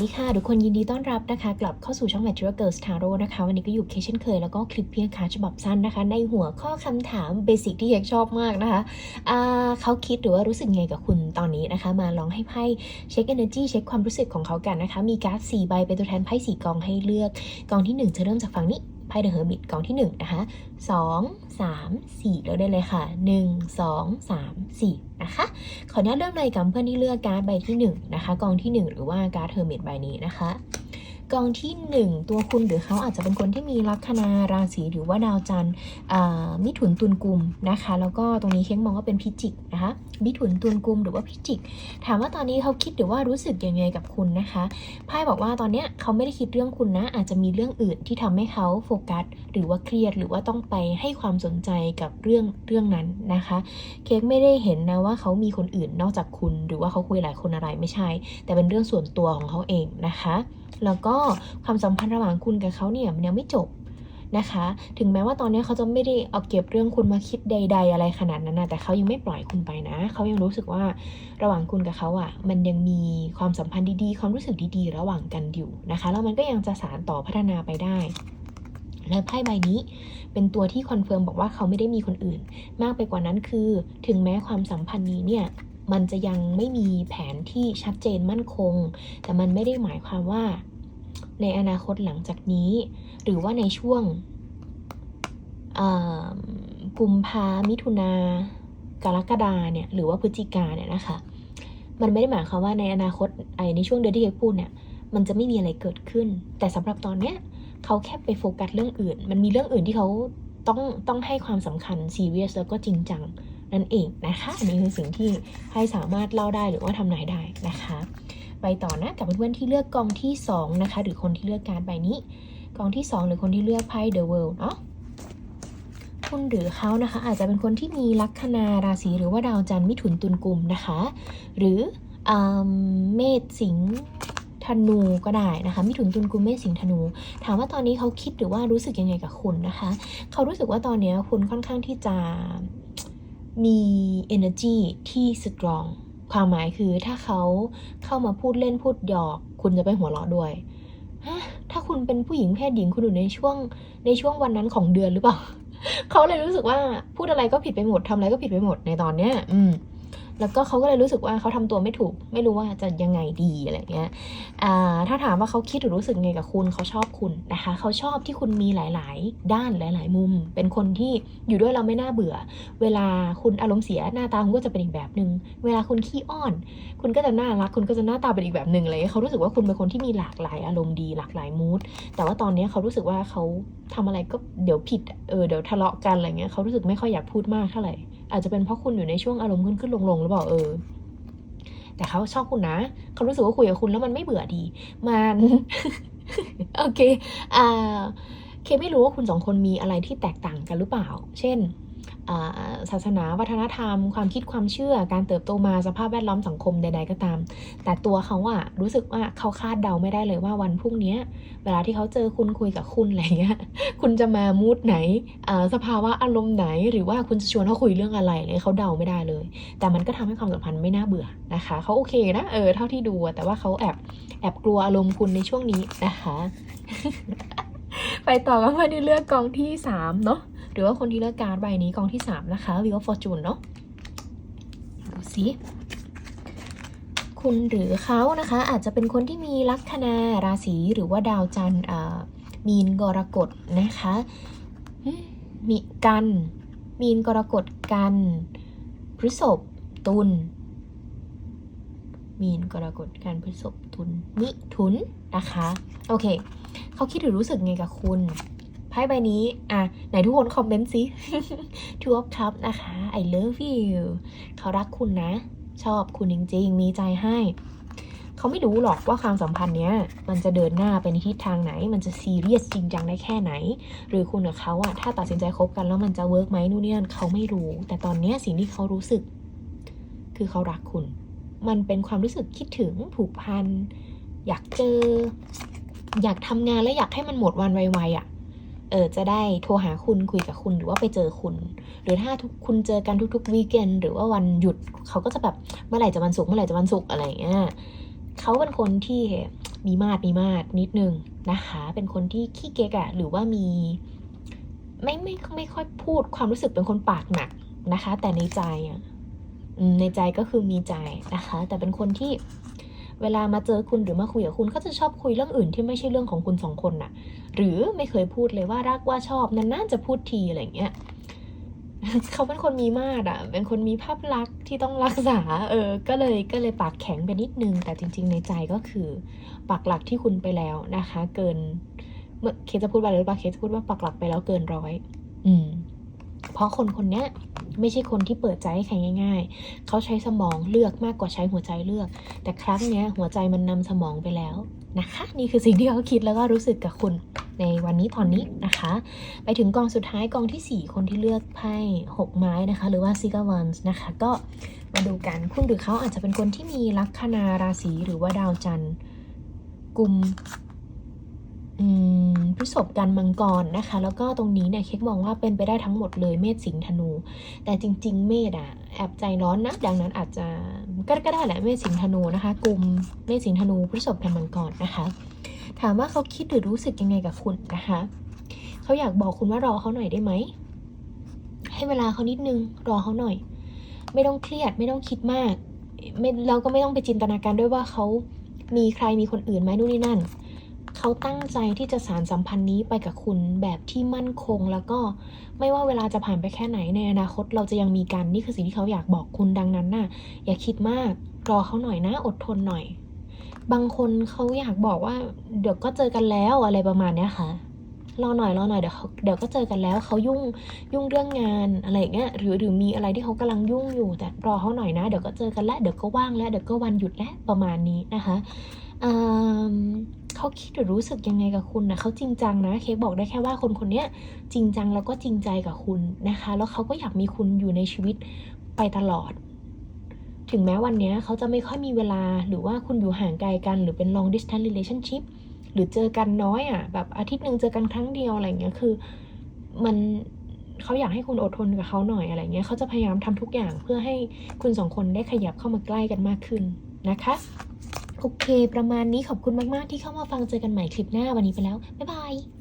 ดีค่ะ ทุกคนยินดีต้อนรับนะคะ กลับเข้าสู่ช่อง Material Girls Taro นะคะ วันนี้ก็อยู่เคเช่นเคย แล้วก็คลิปเพียงค่ะฉบับสั้นนะคะ ในหัวข้อคำถามเบสิกที่เอกชอบมากนะคะเขาคิดหรือว่ารู้สึกไงกับคุณตอนนี้นะคะ มาลองให้ไพ่เช็คเอ NERGY เช็คความรู้สึกของเขากันนะคะ มีการ์ด4ใบเป็นตัวแทนไพ่4กองให้เลือกกองที่ 1 จะเริ่มจากฝั่งนี้ ไพ่เดอะเฮอร์มิตกองที่ 1 นะคะ2 3 4แล้วได้เลยค่ะ 1 2 3 4 นะคะ ขออนุญาตเริ่มเลยกับเพื่อนที่เลือกการ์ดใบที่ 1 นะคะ กองที่ 1 หรือว่าการ์ดเฮอร์มิตใบนี้นะคะ กองที่ 1 ตัวคุณหรือเขาอาจจะเป็นคนที่มีลัคนาราศีหรือว่าดาวจันทร์มิถุนตุลกุมนะคะ แล้วก็ตรงนี้เค้กมองว่าเป็นพิจิกนะคะมิถุนตุลกุมหรือว่าพิจิก ถามว่าตอนนี้เขาคิดหรือว่ารู้สึกยังไงกับคุณนะคะไพ่บอกว่าตอนเนี้ยเขาไม่ได้คิดเรื่องคุณนะ อาจจะมีเรื่องอื่นที่ทำให้เขาโฟกัส หรือว่าเครียดหรือว่าต้องไปให้ความสนใจกับเรื่องเรื่องนั้นนะคะ เค้กไม่ได้เห็นนะว่าเขามีคนอื่นนอกจากคุณ หรือว่าเขาคุยหลายคนอะไรไม่ใช่ แต่เป็นเรื่องส่วนตัวของเขาเองนะคะ แล้วก็ความสัมพันธ์ระหว่างคุณกับเขาเนี่ยมันยังไม่จบนะคะ ถึงแม้ว่าตอนนี้เขาจะไม่ได้เอาเก็บเรื่องคุณมาคิดใด ๆ อะไรขนาดนั้นนะแต่เขายังไม่ปล่อยคุณไปนะ เขายังรู้สึกว่าระหว่างคุณกับเขาอะ่ะ มันยังมีความสัมพันธ์ดีๆ ความรู้สึกดีๆ ระหว่างกันอยู่นะคะ แล้วมันก็ยังจะสานต่อพัฒนาไปได้และไพ่ใบนี้เป็นตัวที่คอนเฟิร์มบอกว่าเขาไม่ได้มีคนอื่น มากไปกว่านั้นคือ ถึงแม้ความสัมพันธ์นี้เนี่ยมันจะยังไม่มีแผนที่ชัดเจนมั่นคง แต่มันไม่ได้หมายความว่า ในอนาคตหลังจากนี้ หรือว่าในช่วงกุมภามิถุนากรกฎาเนี่ยหรือว่าพฤศจิกาเนี่ยนะคะ มันไม่ได้หมายความว่าในอนาคตไอในช่วงเดือนที่เอกพูดเนี่ยมันจะไม่มีอะไรเกิดขึ้น แต่สำหรับตอนเนี้ยเขาแค่ไปโฟกัสเรื่องอื่น มันมีเรื่องอื่นที่เขาต้องต้องให้ความสำคัญซีเรียสแล้วก็จริงจังนั่นเองนะคะ อันนี้คือสิ่งที่ให้สามารถเล่าได้หรือว่าทำนายได้นะคะ ไปต่อนะกับเพื่อนๆที่เลือกกองที่2นะคะหรือคนที่เลือกการใบนี้ กองที่ 2 หรือคนที่เลือกไพ่ The World เนาะคุณหรือเขานะคะอาจจะเป็นคนที่มีลัคนาราศีหรือว่าดาวจันทร์มิถุนตุลกุมนะคะ หรืออเมษสิงห์ธนูก็ได้นะคะมิถุนตุลกุมเมษสิงห์ธนู ถามว่าตอนนี้เขาคิดหรือว่ารู้สึกยังไงกับคุณนะคะ เขารู้สึกว่าตอนนี้คุณค่อนข้างที่จะมี energy ที่ strong ความหมายคือถ้าเขาเข้ามาพูดเล่นพูดหยอก คุณจะไปหัวเราะด้วยฮะถ้าคุณเป็นผู้หญิงเพศหญิงคุณอยู่ในช่วงในช่วงวันนั้นของเดือนหรือเปล่า เขาเลยรู้สึกว่าพูดอะไรก็ผิดไปหมดทำอะไรก็ผิดไปหมดในตอนเนี้ย อืม แล้วก็เขาก็เลยรู้สึกว่าเขาทำตัวไม่ถูก ไม่รู้ว่าจะยังไงดีอะไรเงี้ยถ้าถามว่าเขาคิดหรือรู้สึกไงกับคุณเขาชอบคุณนะคะเขาชอบที่คุณมีหลาย ๆ ด้านหลาย ๆ มุม เป็นคนที่อยู่ด้วยเราไม่น่าเบื่อ เวลาคุณอารมณ์เสียหน้าตาคุณก็จะเป็นอีกแบบหนึ่งเวลาคุณขี้อ้อน คุณก็จะน่ารักคุณก็จะหน้าตาเป็นอีกแบบหนึ่งเลยเขารู้สึกว่าคุณเป็นคนที่มีหลากหลายอารมณ์ดีหลากหลายมูดแต่ว่าตอนนี้เขารู้สึกว่าเขาทำอะไรก็เดี๋ยวผิดเออเดี๋ยวทะเลาะกันอะไรเงี้ยเขารู้สึกไม่ค่อยอยากพูดมากเท่าไหร่ อาจจะเป็นเพราะคุณอยู่ในช่วงอารมณ์ขึ้นขึ้นลงลงหรือเปล่าเออ แต่เขาชอบคุณนะ เขารู้สึกว่าคุยกับคุณแล้วมันไม่เบื่อดี มันโอเค อ่า เคไม่รู้ว่าคุณสองคนมีอะไรที่แตกต่างกันหรือเปล่า เช่น ศาสนาวัฒนธรรม ความคิดความเชื่อการเติบโตมาสภาพแวดล้อมสังคมใด ๆ ก็ตาม แต่ตัวเขาอะรู้สึกว่าเขาคาดเดาไม่ได้เลยว่าวันพรุ่งนี้เวลาที่เขาเจอคุณคุยกับคุณอะไรเงี้ยคุณจะมามูดไหนสภาวะอารมณ์ไหน หรือว่าคุณจะชวนเขาคุยเรื่องอะไรเลยเขาเดาไม่ได้เลย แต่มันก็ทำให้ความสัมพันธ์ไม่น่าเบื่อนะคะเขาโอเคนะเออเท่าที่ดูแต่ว่าเขาแอบแอบกลัวอารมณ์คุณในช่วงนี้นะคะ ไปต่อกันเพื่อนที่เลือกกองที่สามเนาะ หรือว่าคนที่เลือกการ์ดใบนี้กองที่สามนะคะ Wheel of Fortune เนาะดูสิคุณหรือเขานะคะ อาจจะเป็นคนที่มีลัคนาราศีหรือว่าดาวจันทร์อ่ามีนกรกฎนะคะมมีกัน มีนกรกฎกันพฤษภตุลมีนกรกฎกันพฤษภตุลมิถุนนะคะ โอเค เขาคิดหรือรู้สึกไงกับคุณ ไพ่ใบนี้ อะ ไหนทุกคนคอมเมนต์สิ Two of Cups นะคะ I love you เขารักคุณนะ ชอบคุณจริงๆ มีใจให้ เขาไม่รู้หรอกว่าความสัมพันธ์เนี้ย มันจะเดินหน้าไปในทิศทางไหน มันจะซีเรียสจริงจังได้แค่ไหน หรือคุณกับเขาอะถ้าตัดสินใจคบกันแล้วมันจะเวิร์กไหมนู่นนี่นั่นเขาไม่รู้ แต่ตอนเนี้ยสิ่งที่เขารู้สึก คือเขารักคุณ มันเป็นความรู้สึกคิดถึงผูกพัน อยากเจอ อยากทำงานและอยากให้มันหมดวันไวๆอะ่ะ เออจะได้โทรหาคุณคุยกับคุณหรือว่าไปเจอคุณ หรือถ้าทุกคุณเจอกันทุกๆวีคเอนหรือว่าวันหยุดเขาก็จะแบบเมื่อไหร่จะวันศุกร์เมื่อไหร่จะวันศุกร์อะไรอย่างเงี้ยเขาเป็นคนที่มีมาดมีมาดนิดนึงนะคะ เป็นคนที่ขี้เก๊กอะหรือว่ามีไม่ไม่ไม่ค่อยพูดความรู้สึกเป็นคนปากหนักนะคะ แต่ในใจอะในใจก็คือมีใจนะคะ แต่เป็นคนที่ เวลามาเจอคุณหรือมาคุยกับคุณเขาจะชอบคุยเรื่องอื่นที่ไม่ใช่เรื่องของคุณสองคนน่ะ หรือไม่เคยพูดเลยว่ารักว่าชอบนานๆจะพูดทีอะไรเงี้ยเขาเป็นคนมีมาดอะ เป็นคนมีภาพลักษณ์ที่ต้องรักษา เออ ก็เลยก็เลยปากแข็งไปนิดนึง แต่จริง ๆ ในใจก็คือปักหลักที่คุณไปแล้วนะคะ เกิน เมื่อเคสจะพูดว่าหรือเปล่าเคสจะพูดว่าปักหลักไปแล้วเกินร้อย อืม เพราะคนคนนี้ไม่ใช่คนที่เปิดใจให้ใครง่าย ๆ เขาใช้สมองเลือกมากกว่าใช้หัวใจเลือก แต่ครั้งนี้หัวใจมันนำสมองไปแล้วนะคะ นี่คือสิ่งที่เขาคิดแล้วก็รู้สึกกับคุณในวันนี้ตอนนี้นะคะ ไปถึงกองสุดท้ายกองที่ 4 คนที่เลือกไพ่6ไม้นะคะ หรือว่า s i g a w a n s นะคะ ก็มาดูกันคุณหรือเขาอาจจะเป็นคนที่มีลัคนาราศีหรือว่าดาวจันทร์กลุ่ม พฤษภกันมังกรนะคะ แล้วก็ตรงนี้เนี่ยเค้กมองว่าเป็นไปได้ทั้งหมดเลยเมษสิงห์ธนู แต่จริง ๆ เมษอะแอบใจร้อนนะดังนั้นอาจจะก็ก็ได้แหละเมษสิงห์ธนูนะคะกลุ่มเมษสิงห์ธนูพฤษภกันมังกรนะคะ ถามว่าเขาคิดหรือรู้สึกยังไงกับคุณนะคะเขาอยากบอกคุณว่ารอเขาหน่อยได้ไหมให้เวลาเขานิดนึงรอเขาหน่อย ไม่ต้องเครียดไม่ต้องคิดมากไม่เราก็ไม่ต้องไปจินตนาการด้วยว่าเขามีใครมีคนอื่นไหมนู่นนี่นั่น เขาตั้งใจที่จะสารสัมพันธ์นี้ไปกับคุณแบบที่มั่นคง แล้วก็ไม่ว่าเวลาจะผ่านไปแค่ไหนในอนาคตเราจะยังมีกันนี่คือสิ่งที่เขาอยากบอกคุณดังนั้นน่ะ อย่าคิดมากรอเขาหน่อยนะอดทนหน่อย บางคนเขาอยากบอกว่า เดี๋ยวก็เจอกันแล้วอะไรประมาณเนี้ยค่ะ รอหน่อยรอหน่อยเดี๋ยวเขาเดี๋ยวก็เจอกันแล้วเขายุ่งยุ่งเรื่องงานอะไรอย่างเงี้ยหรือหรือมีอะไรที่เขากำลังยุ่งอยู่ แต่รอเขาหน่อยนะ เดี๋ยวก็เจอกันแล้วเดี๋ยวก็ว่างแล้วเดี๋ยวก็วันหยุดแล้วประมาณนี้นะคะเขาคิดหรือรู้สึกยังไงกับคุณนะเขาจริงจังนะเค้กบอกได้แค่ว่าคนคนนี้จริงจังแล้วก็จริงใจกับคุณนะคะ แล้วเขาก็อยากมีคุณอยู่ในชีวิตไปตลอด ถึงแม้วันเนี้ยเขาจะไม่ค่อยมีเวลาหรือว่าคุณอยู่ห่างไกลกัน หรือเป็น long distance relationship หรือเจอกันน้อยอะ แบบอาทิตย์หนึ่งเจอกันครั้งเดียวอะไรเงี้ยคือ มันเขาอยากให้คุณอดทนกับเขาหน่อยอะไรเงี้ยเขาจะพยายามทำทุกอย่างเพื่อให้คุณสองคนได้ขยับเข้ามาใกล้กันมากขึ้นนะคะโอเค ประมาณนี้ขอบคุณมาก ๆ ที่เข้ามาฟังเจอกันใหม่คลิปหน้าวันนี้ไปแล้ว บ๊ายบาย